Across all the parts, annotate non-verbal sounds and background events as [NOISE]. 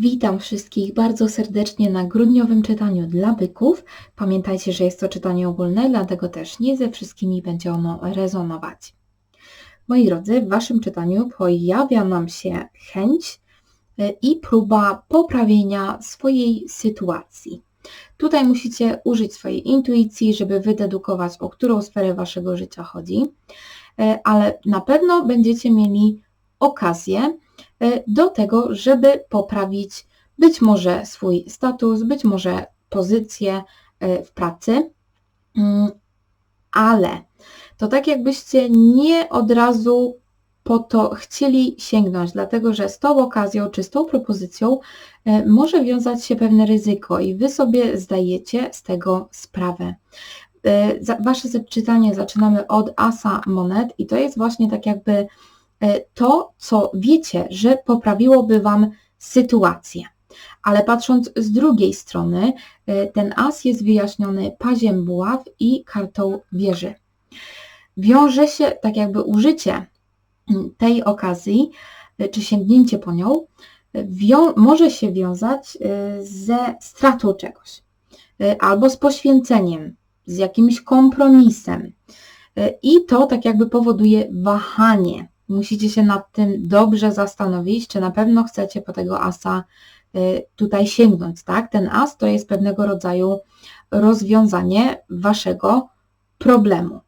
Witam wszystkich bardzo serdecznie na grudniowym czytaniu dla byków. Pamiętajcie, że jest to czytanie ogólne, dlatego też nie ze wszystkimi będzie ono rezonować. Moi drodzy, w Waszym czytaniu pojawia nam się chęć e, i próba poprawienia swojej sytuacji. Tutaj musicie użyć swojej intuicji, żeby wydedukować, o którą sferę Waszego życia chodzi, e, ale na pewno będziecie mieli okazję, do tego, żeby poprawić być może swój status, być może pozycję e, w pracy, mm, ale to tak jakbyście nie od razu po to chcieli sięgnąć, dlatego że z tą okazją czy z tą propozycją e, może wiązać się pewne ryzyko i Wy sobie zdajecie z tego sprawę. Wasze czytanie zaczynamy od asa monet i to jest właśnie tak jakby E, to, co wiecie, że poprawiłoby Wam sytuację. Ale patrząc z drugiej strony, e, ten as jest wyjaśniony paziem buław i kartą wieży. Wiąże się tak jakby użycie tej okazji, e, czy sięgnięcie po nią, może się wiązać ze stratą czegoś, albo z poświęceniem, z jakimś kompromisem. I to tak jakby powoduje wahanie, musicie się nad tym dobrze zastanowić, czy na pewno chcecie po tego asa y, tutaj sięgnąć, tak? Ten as to jest pewnego rodzaju rozwiązanie waszego problemu,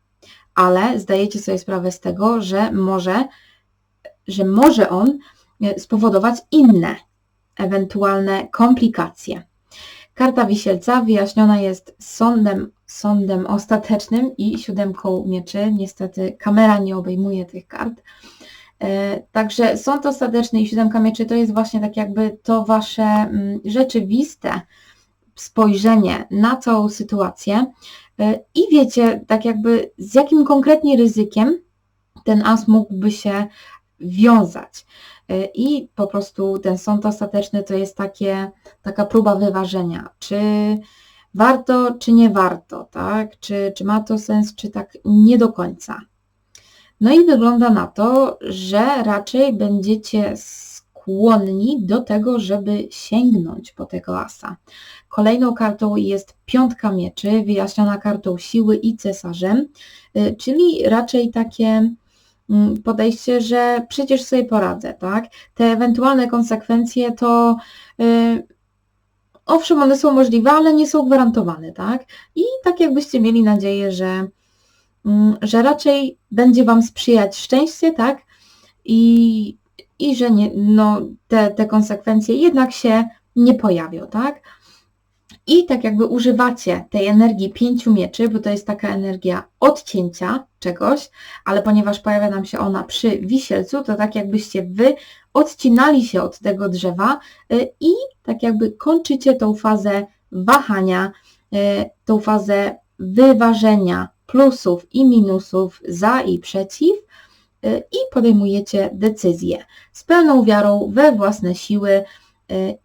ale zdajecie sobie sprawę z tego, że może, że może on y, spowodować inne ewentualne komplikacje. Karta wisielca wyjaśniona jest sądem, sądem ostatecznym i siódemką mieczy. Niestety kamera nie obejmuje tych kart. E, także sąd ostateczny i siódemka mieczy to jest właśnie tak jakby to wasze mm, rzeczywiste spojrzenie na całą sytuację e, i wiecie tak jakby z jakim konkretnie ryzykiem ten as mógłby się wiązać. E, I po prostu ten sąd ostateczny to jest takie, taka próba wyważenia, czy warto, czy nie warto, tak? Czy, czy ma to sens, czy tak nie do końca. No i wygląda na to, że raczej będziecie skłonni do tego, żeby sięgnąć po tego asa. Kolejną kartą jest piątka mieczy, wyjaśniona kartą siły i cesarzem, y, czyli raczej takie mm, podejście, że przecież sobie poradzę, tak? Te ewentualne konsekwencje to yy, owszem, one są możliwe, ale nie są gwarantowane, tak? I tak jakbyście mieli nadzieję, że Mm, że raczej będzie Wam sprzyjać szczęście, tak? I, i że nie, no, te, te konsekwencje jednak się nie pojawią, tak? I tak jakby używacie tej energii pięciu mieczy, bo to jest taka energia odcięcia czegoś, ale ponieważ pojawia nam się ona przy wisielcu, to tak jakbyście Wy odcinali się od tego drzewa y, i tak jakby kończycie tą fazę wahania, y, tą fazę wyważenia plusów i minusów, za i przeciw y, i podejmujecie decyzję z pełną wiarą we własne siły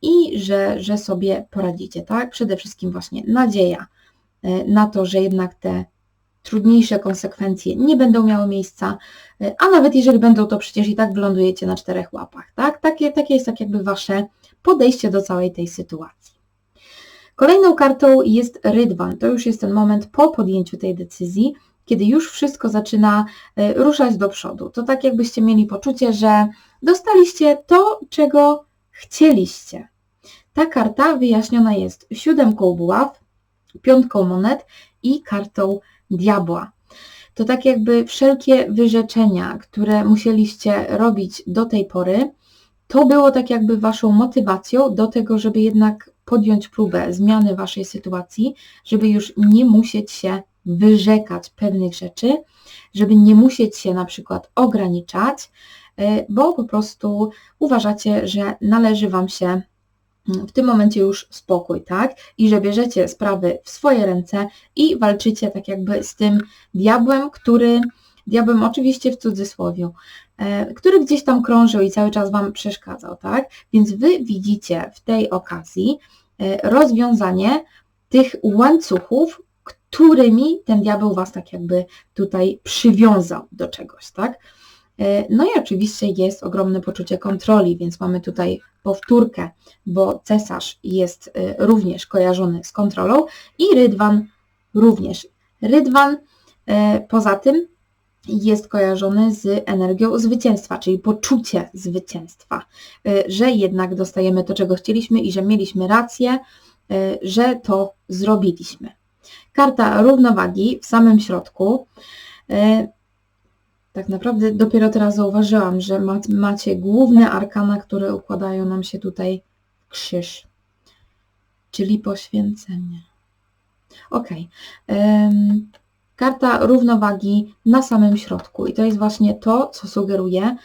i że, że sobie poradzicie, tak? Przede wszystkim właśnie nadzieja y, na to, że jednak te trudniejsze konsekwencje nie będą miały miejsca, a nawet jeżeli będą, to przecież i tak wylądujecie na czterech łapach, tak? Takie, takie jest tak jakby Wasze podejście do całej tej sytuacji. Kolejną kartą jest rydwan. To już jest ten moment po podjęciu tej decyzji, kiedy już wszystko zaczyna ruszać do przodu. To tak jakbyście mieli poczucie, że dostaliście to, czego chcieliście. Ta karta wyjaśniona jest siódemką buław, piątką monet i kartą diabła. To tak jakby wszelkie wyrzeczenia, które musieliście robić do tej pory, to było tak jakby waszą motywacją do tego, żeby jednak podjąć próbę zmiany waszej sytuacji, żeby już nie musieć się wyrzekać pewnych rzeczy, żeby nie musieć się na przykład ograniczać, bo po prostu uważacie, że należy wam się mm, w tym momencie już spokój, tak? I że bierzecie sprawy w swoje ręce i walczycie tak jakby z tym diabłem, który, diabłem oczywiście w cudzysłowie, E, który gdzieś tam krążył i cały czas Wam przeszkadzał, tak? Więc Wy widzicie w tej okazji e, rozwiązanie tych łańcuchów, którymi ten diabeł Was tak jakby tutaj przywiązał do czegoś, tak? E, no i oczywiście jest ogromne poczucie kontroli, więc mamy tutaj powtórkę, bo cesarz jest e, również kojarzony z kontrolą i rydwan również. Rydwan e, poza tym jest kojarzony z energią zwycięstwa, czyli poczucie zwycięstwa, że jednak dostajemy to, czego chcieliśmy i że mieliśmy rację, że to zrobiliśmy. Karta równowagi w samym środku tak naprawdę dopiero teraz zauważyłam, że macie główne arkana, które układają nam się tutaj w krzyż, czyli poświęcenie. Ok. Um, karta równowagi na samym środku i to jest właśnie to, co sugeruje,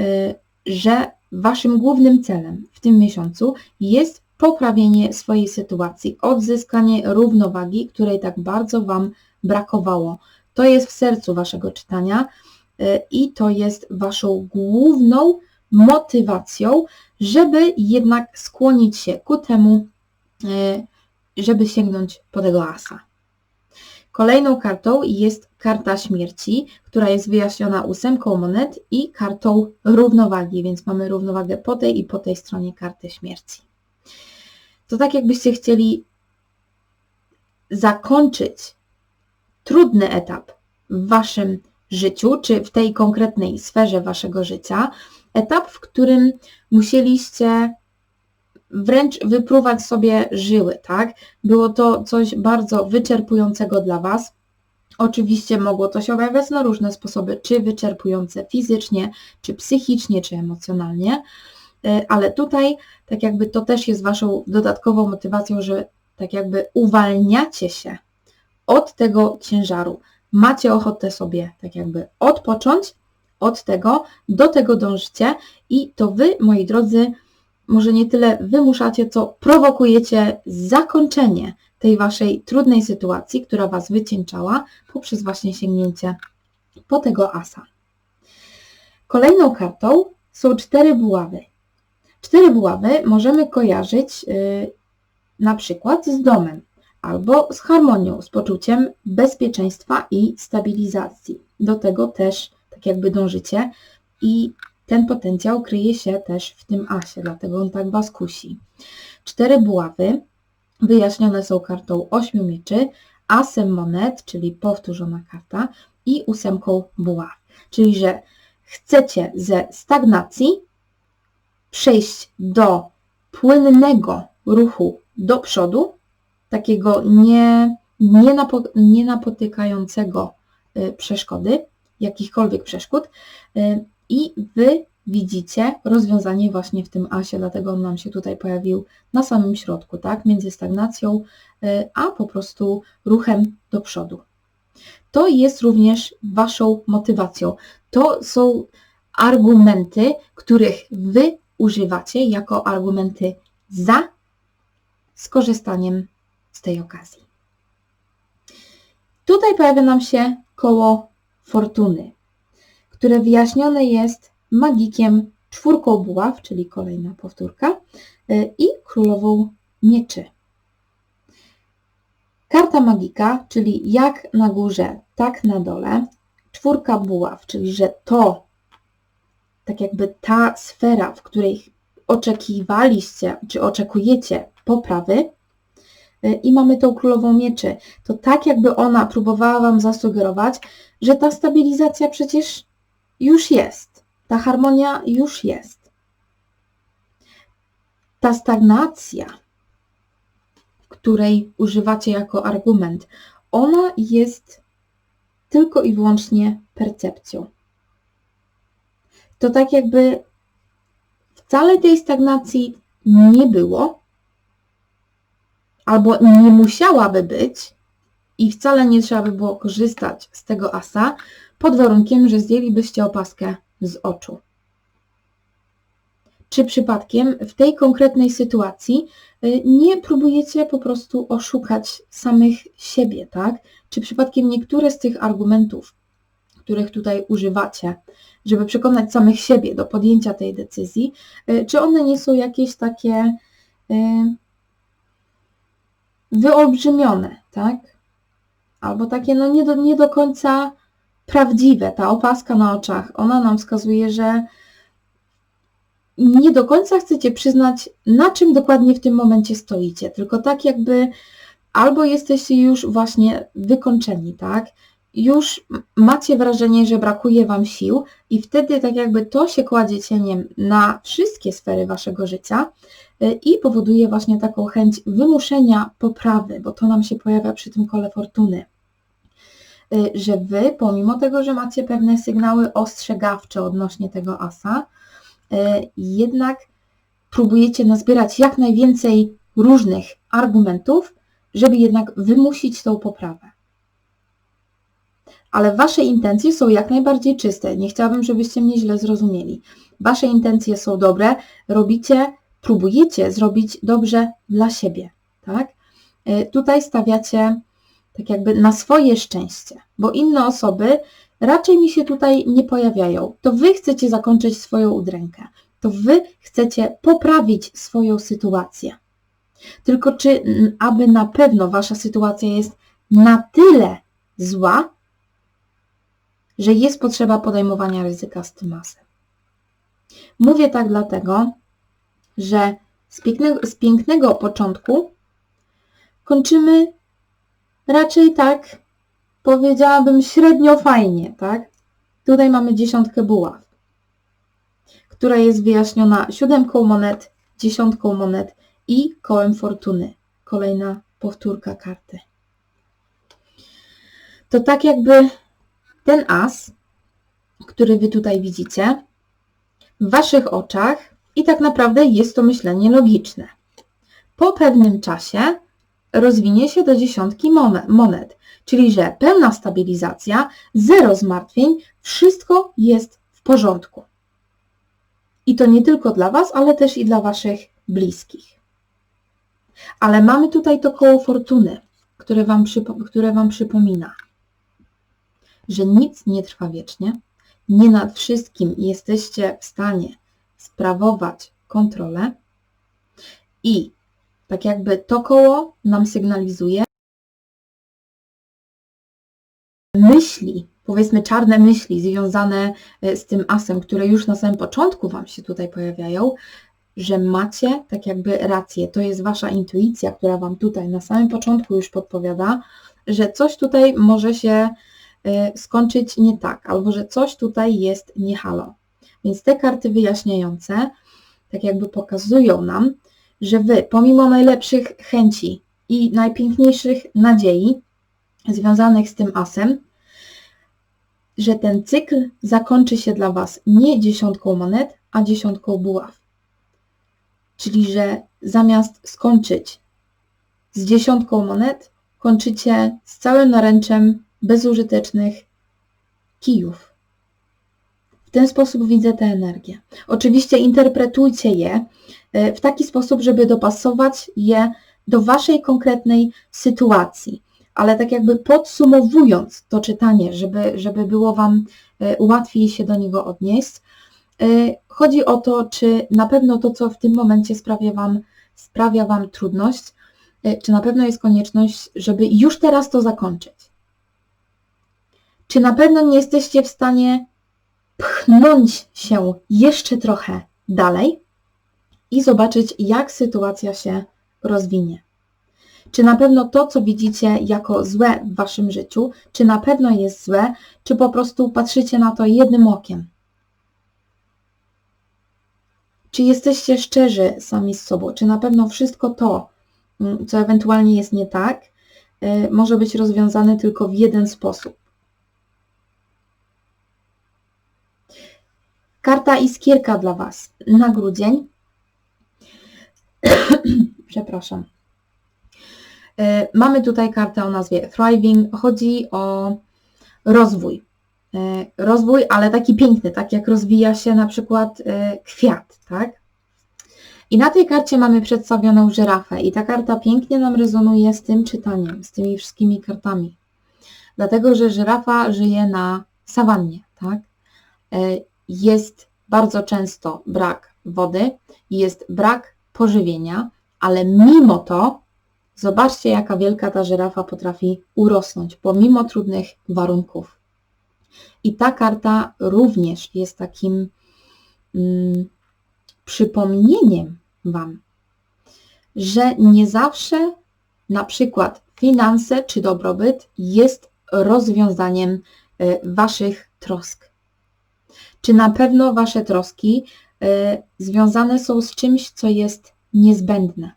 y, że Waszym głównym celem w tym miesiącu jest poprawienie swojej sytuacji, odzyskanie równowagi, której tak bardzo Wam brakowało. To jest w sercu Waszego czytania E, i to jest Waszą główną motywacją, żeby jednak skłonić się ku temu, e, żeby sięgnąć po tego asa. Kolejną kartą jest karta śmierci, która jest wyjaśniona ósemką monet i kartą równowagi, więc mamy równowagę po tej i po tej stronie karty śmierci. To tak jakbyście chcieli zakończyć trudny etap w Waszym życiu, czy w tej konkretnej sferze Waszego życia, etap, w którym musieliście wręcz wypruwać sobie żyły, tak? Było to coś bardzo wyczerpującego dla Was. Oczywiście mogło to się objawiać na różne sposoby, czy wyczerpujące fizycznie, czy psychicznie, czy emocjonalnie, e, ale tutaj tak jakby to też jest Waszą dodatkową motywacją, że tak jakby uwalniacie się od tego ciężaru, macie ochotę sobie tak jakby odpocząć od tego, do tego dążycie i to Wy, moi drodzy, może nie tyle wymuszacie, co prowokujecie zakończenie tej Waszej trudnej sytuacji, która Was wycieńczała poprzez właśnie sięgnięcie po tego asa. Kolejną kartą są cztery buławy. Cztery buławy możemy kojarzyć yy, na przykład z domem albo z harmonią, z poczuciem bezpieczeństwa i stabilizacji. Do tego też tak jakby dążycie i ten potencjał kryje się też w tym asie, dlatego on tak Was kusi. Cztery buławy wyjaśnione są kartą ośmiu mieczy, asem monet, czyli powtórzona karta i ósemką buław. Czyli, że chcecie ze stagnacji przejść do płynnego ruchu do przodu, takiego nie, nie, napo, nie napotykającego y, przeszkody, jakichkolwiek przeszkód y, i Wy widzicie rozwiązanie właśnie w tym asie, dlatego on nam się tutaj pojawił na samym środku, tak, między stagnacją y, a po prostu ruchem do przodu. To jest również Waszą motywacją. To są argumenty, których Wy używacie jako argumenty za skorzystaniem z tej okazji. Tutaj pojawia nam się koło fortuny, które wyjaśnione jest magikiem czwórką buław, czyli kolejna powtórka, y, i królową mieczy. Karta magika, czyli jak na górze, tak na dole. Czwórka buław, czyli że to, tak jakby ta sfera, w której oczekiwaliście, czy oczekujecie poprawy, i mamy tą królową mieczy, to tak jakby ona próbowała Wam zasugerować, że ta stabilizacja przecież już jest, ta harmonia już jest. Ta stagnacja, której używacie jako argument, ona jest tylko i wyłącznie percepcją. To tak jakby wcale tej stagnacji nie było, albo nie musiałaby być i wcale nie trzeba by było korzystać z tego asa, pod warunkiem, że zdjęlibyście opaskę z oczu. Czy przypadkiem w tej konkretnej sytuacji y, nie próbujecie po prostu oszukać samych siebie, tak? Czy przypadkiem niektóre z tych argumentów, których tutaj używacie, żeby przekonać samych siebie do podjęcia tej decyzji, y, czy one nie są jakieś takie y, wyolbrzymione, tak? Albo takie no nie do, nie do końca prawdziwe. Ta opaska na oczach, ona nam wskazuje, że nie do końca chcecie przyznać, na czym dokładnie w tym momencie stoicie, tylko tak jakby albo jesteście już właśnie wykończeni, tak? Już macie wrażenie, że brakuje Wam sił i wtedy tak jakby to się kładzie cieniem na wszystkie sfery Waszego życia y, i powoduje właśnie taką chęć wymuszenia poprawy, bo to nam się pojawia przy tym kole fortuny. Y, że Wy, pomimo tego, że macie pewne sygnały ostrzegawcze odnośnie tego asa, y, jednak próbujecie nazbierać jak najwięcej różnych argumentów, żeby jednak wymusić tą poprawę. Ale Wasze intencje są jak najbardziej czyste. Nie chciałabym, żebyście mnie źle zrozumieli. Wasze intencje są dobre, robicie, próbujecie zrobić dobrze dla siebie, tak? Y, tutaj stawiacie tak jakby na swoje szczęście, bo inne osoby raczej mi się tutaj nie pojawiają. To Wy chcecie zakończyć swoją udrękę. To Wy chcecie poprawić swoją sytuację. Tylko czy aby na pewno Wasza sytuacja jest na tyle zła, że jest potrzeba podejmowania ryzyka z tym masem. Mówię tak dlatego, że z pięknego, z pięknego początku kończymy raczej tak, powiedziałabym, średnio fajnie, tak? Tutaj mamy dziesiątkę buław, która jest wyjaśniona siódemką monet, dziesiątką monet i kołem fortuny. Kolejna powtórka karty. To tak jakby ten as, który Wy tutaj widzicie, w Waszych oczach i tak naprawdę jest to myślenie logiczne. Po pewnym czasie rozwinie się do dziesiątki monet, czyli że pełna stabilizacja, zero zmartwień, wszystko jest w porządku. I to nie tylko dla Was, ale też i dla Waszych bliskich. Ale mamy tutaj to koło fortuny, które Wam, które wam przypomina, że nic nie trwa wiecznie, nie nad wszystkim jesteście w stanie sprawować kontrolę i tak jakby to koło nam sygnalizuje myśli, powiedzmy czarne myśli związane e, z tym asem, które już na samym początku Wam się tutaj pojawiają, że macie tak jakby rację. To jest Wasza intuicja, która Wam tutaj na samym początku już podpowiada, że coś tutaj może się skończyć nie tak, albo że coś tutaj jest nie halo. Więc te karty wyjaśniające tak jakby pokazują nam, że Wy, pomimo najlepszych chęci i najpiękniejszych nadziei związanych z tym asem, że ten cykl zakończy się dla Was nie dziesiątką monet, a dziesiątką buław. Czyli, że zamiast skończyć z dziesiątką monet, kończycie z całym naręczem bezużytecznych kijów. W ten sposób widzę tę energię. Oczywiście interpretujcie je e, w taki sposób, żeby dopasować je do Waszej konkretnej sytuacji. Ale tak jakby podsumowując to czytanie, żeby, żeby było Wam e, łatwiej się do niego odnieść, e, chodzi o to, czy na pewno to, co w tym momencie sprawia Wam, sprawia wam trudność, czy na pewno jest konieczność, żeby już teraz to zakończyć. Czy na pewno nie jesteście w stanie pchnąć się jeszcze trochę dalej i zobaczyć, jak sytuacja się rozwinie. Czy na pewno to, co widzicie jako złe w waszym życiu, czy na pewno jest złe, czy po prostu patrzycie na to jednym okiem? Czy jesteście szczerzy sami z sobą? Czy na pewno wszystko to, mm, co ewentualnie jest nie tak, y, może być rozwiązane tylko w jeden sposób? Karta iskierka dla Was na grudzień. [CLEARS THROAT] Przepraszam. E, mamy tutaj kartę o nazwie Thriving. Chodzi o rozwój. E, rozwój, ale taki piękny, tak jak rozwija się na przykład e, kwiat, tak? I na tej karcie mamy przedstawioną żyrafę i ta karta pięknie nam rezonuje z tym czytaniem, z tymi wszystkimi kartami. Dlatego, że żyrafa żyje na sawannie, tak? Jest bardzo często brak wody, jest brak pożywienia, ale mimo to zobaczcie, jaka wielka ta żyrafa potrafi urosnąć, pomimo trudnych warunków. I ta karta również jest takim mm, przypomnieniem Wam, że nie zawsze na przykład finanse czy dobrobyt jest rozwiązaniem y, Waszych trosk. Czy na pewno Wasze troski y, związane są z czymś, co jest niezbędne?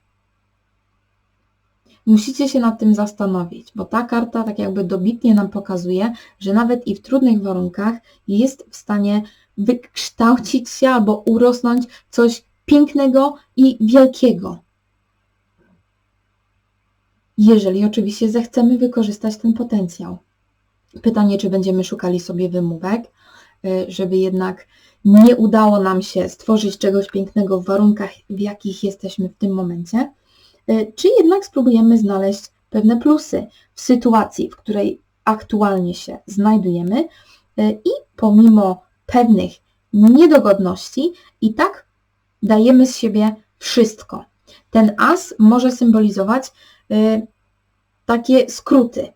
Musicie się nad tym zastanowić, bo ta karta tak jakby dobitnie nam pokazuje, że nawet i w trudnych warunkach jest w stanie wykształcić się albo urosnąć coś pięknego i wielkiego. Jeżeli oczywiście zechcemy wykorzystać ten potencjał. Pytanie, czy będziemy szukali sobie wymówek, żeby jednak nie udało nam się stworzyć czegoś pięknego w warunkach, w jakich jesteśmy w tym momencie, y, czy jednak spróbujemy znaleźć pewne plusy w sytuacji, w której aktualnie się znajdujemy? Y, i pomimo pewnych niedogodności i tak dajemy z siebie wszystko. Ten as może symbolizować takie skróty,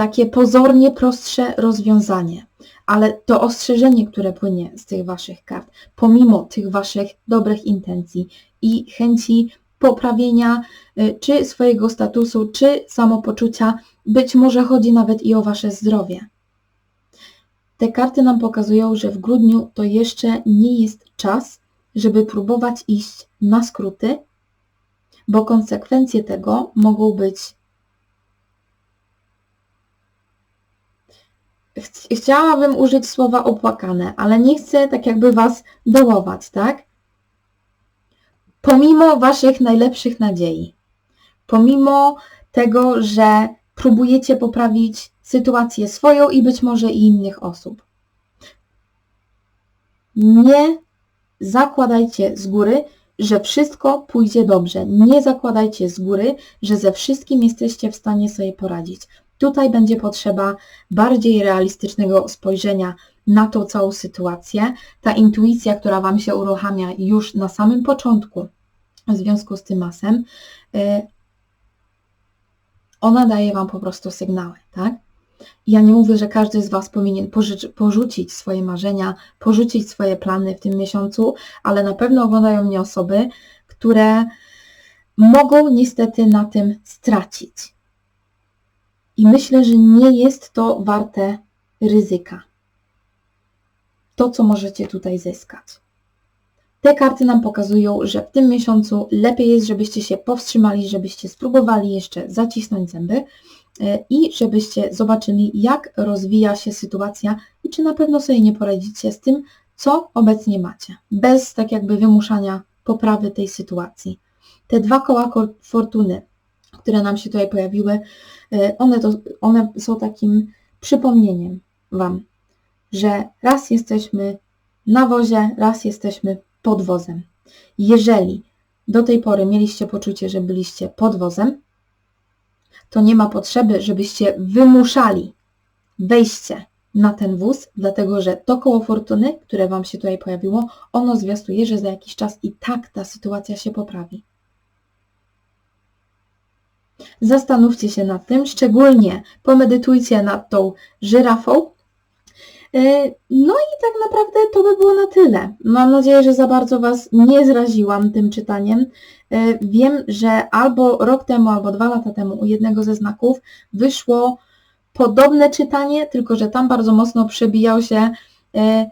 takie pozornie prostsze rozwiązanie, ale to ostrzeżenie, które płynie z tych Waszych kart, pomimo tych Waszych dobrych intencji i chęci poprawienia y, czy swojego statusu, czy samopoczucia, być może chodzi nawet i o Wasze zdrowie. Te karty nam pokazują, że w grudniu to jeszcze nie jest czas, żeby próbować iść na skróty, bo konsekwencje tego mogą być chciałabym użyć słowa opłakane, ale nie chcę tak jakby Was dołować, tak? Pomimo Waszych najlepszych nadziei, pomimo tego, że próbujecie poprawić sytuację swoją i być może i innych osób. Nie zakładajcie z góry, że wszystko pójdzie dobrze. Nie zakładajcie z góry, że ze wszystkim jesteście w stanie sobie poradzić. Tutaj będzie potrzeba bardziej realistycznego spojrzenia na tą całą sytuację. Ta intuicja, która Wam się uruchamia już na samym początku w związku z tym masem, y, ona daje Wam po prostu sygnały, tak? Ja nie mówię, że każdy z Was powinien porzucić swoje marzenia, porzucić swoje plany w tym miesiącu, ale na pewno oglądają mnie osoby, które mogą niestety na tym stracić. I myślę, że nie jest to warte ryzyka. To, co możecie tutaj zyskać. Te karty nam pokazują, że w tym miesiącu lepiej jest, żebyście się powstrzymali, żebyście spróbowali jeszcze zacisnąć zęby e, i żebyście zobaczyli, jak rozwija się sytuacja i czy na pewno sobie nie poradzicie z tym, co obecnie macie, bez tak jakby wymuszania poprawy tej sytuacji. Te dwa koła fortuny, które nam się tutaj pojawiły, e, one, to, one są takim przypomnieniem Wam, że raz jesteśmy na wozie, raz jesteśmy pod wozem. Jeżeli do tej pory mieliście poczucie, że byliście pod wozem, to nie ma potrzeby, żebyście wymuszali wejście na ten wóz, dlatego że to koło fortuny, które Wam się tutaj pojawiło, ono zwiastuje, że za jakiś czas i tak ta sytuacja się poprawi. Zastanówcie się nad tym, szczególnie pomedytujcie nad tą żyrafą. E, no i tak naprawdę to by było na tyle. Mam nadzieję, że za bardzo Was nie zraziłam tym czytaniem. E, wiem, że albo rok temu, albo dwa lata temu u jednego ze znaków wyszło podobne czytanie, tylko że tam bardzo mocno przebijał się e,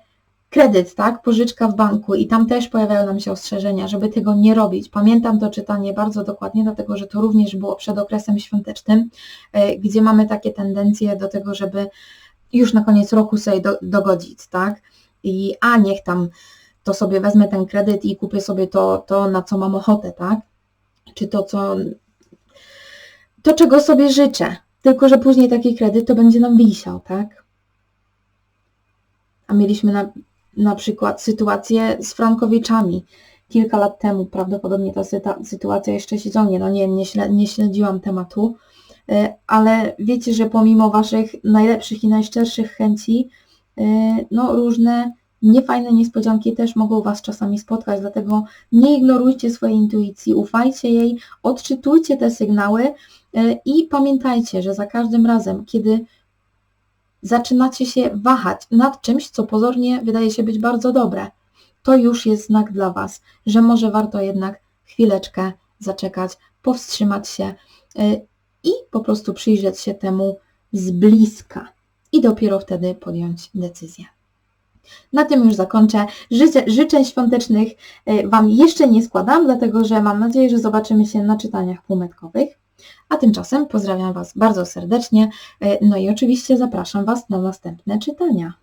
kredyt, tak, pożyczka w banku i tam też pojawiają nam się ostrzeżenia, żeby tego nie robić. Pamiętam to czytanie bardzo dokładnie, dlatego że to również było przed okresem świątecznym, e, gdzie mamy takie tendencje do tego, żeby już na koniec roku sobie do, dogodzić, tak, i a niech tam to sobie wezmę ten kredyt i kupię sobie to, to na co mam ochotę, tak, czy to, co to, czego sobie życzę, tylko że później taki kredyt to będzie nam wisiał, tak? A mieliśmy na, na przykład sytuację z Frankowiczami. Kilka lat temu, prawdopodobnie ta sytuacja jeszcze się ciągnie, no nie nie, nie śledziłam tematu, e, ale wiecie, że pomimo Waszych najlepszych i najszczerszych chęci, e, no różne niefajne niespodzianki też mogą Was czasami spotkać, dlatego nie ignorujcie swojej intuicji, ufajcie jej, odczytujcie te sygnały e, i pamiętajcie, że za każdym razem, kiedy zaczynacie się wahać nad czymś, co pozornie wydaje się być bardzo dobre, to już jest znak dla Was, że może warto jednak chwileczkę zaczekać, powstrzymać się y, i po prostu przyjrzeć się temu z bliska i dopiero wtedy podjąć decyzję. Na tym już zakończę. Życzę, życzeń świątecznych y, Wam jeszcze nie składam, dlatego że mam nadzieję, że zobaczymy się na czytaniach półmetkowych. A tymczasem pozdrawiam Was bardzo serdecznie, y, no i oczywiście zapraszam Was na następne czytania.